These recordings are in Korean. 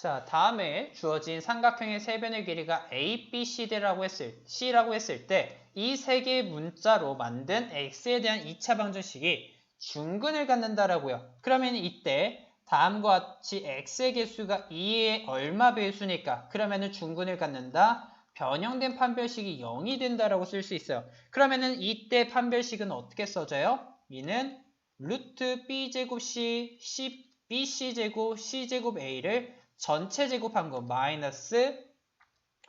자, 다음에 주어진 삼각형의 세변의 길이가 A, B, C라고 했을, C라고 했을 때 이 세 개의 문자로 만든 X에 대한 2차 방정식이 중근을 갖는다라고요. 그러면 이때 다음과 같이 X의 개수가 2의 얼마 배수니까 그러면은 중근을 갖는다. 변형된 판별식이 0이 된다라고 쓸 수 있어요. 그러면은 이때 판별식은 어떻게 써져요? 이는 루트 b제곱 c, c bc제곱 c제곱 a를 전체 제곱한 거 마이너스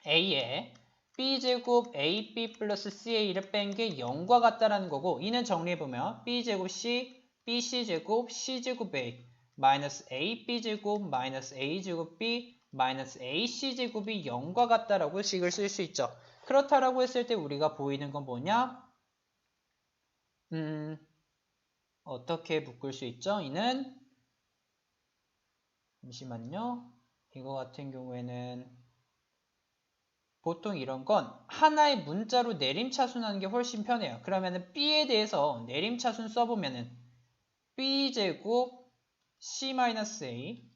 a에 b제곱 ab 플러스 ca를 뺀 게 0과 같다라는 거고 이는 정리해보면 b제곱 c, bc제곱 c제곱 a 마이너스 ab제곱 마이너스 a제곱 b 마이너스 ac제곱이 0과 같다라고 식을 쓸 수 있죠. 그렇다라고 했을 때 우리가 보이는 건 뭐냐? 음, 어떻게 묶을 수 있죠? 이는 잠시만요. 이거 같은 경우에는 보통 이런 건 하나의 문자로 내림차순하는 게 훨씬 편해요. 그러면은 b에 대해서 내림차순 써보면은 b제곱 c-a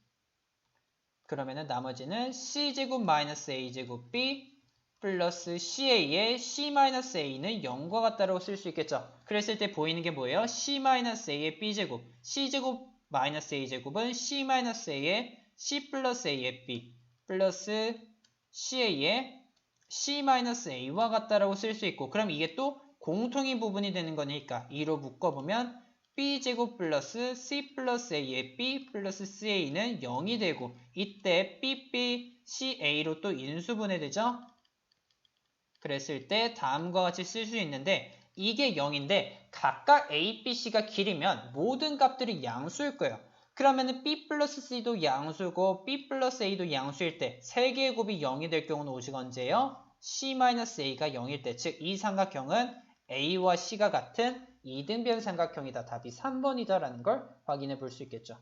그러면은 나머지는 c제곱 마이너스 a제곱 b 플러스 ca의 c-a는 0과 같다라고 쓸 수 있겠죠. 그랬을 때 보이는 게 뭐예요? c-a의 b제곱 c제곱 마이너스 a제곱은 c-a의 c 플러스 a의 b 플러스 ca의 c-a와 같다라고 쓸 수 있고 그럼 이게 또 공통인 부분이 되는 거니까 2로 묶어보면 b제곱 플러스 c 플러스 a의 b 플러스 ca는 0이 되고 이때 b, b, ca로 또 인수분해되죠? 그랬을 때 다음과 같이 쓸 수 있는데 이게 0인데 각각 a, b, c가 길이면 모든 값들이 양수일 거예요. 그러면은 b 플러스 c도 양수고 b 플러스 a도 양수일 때 세 개의 곱이 0이 될 경우는 오직 언제예요? c-a가 0일 때, 즉 이 삼각형은 a와 c가 같은 이등변 삼각형이다. 답이 3번이다라는 걸 확인해 볼 수 있겠죠.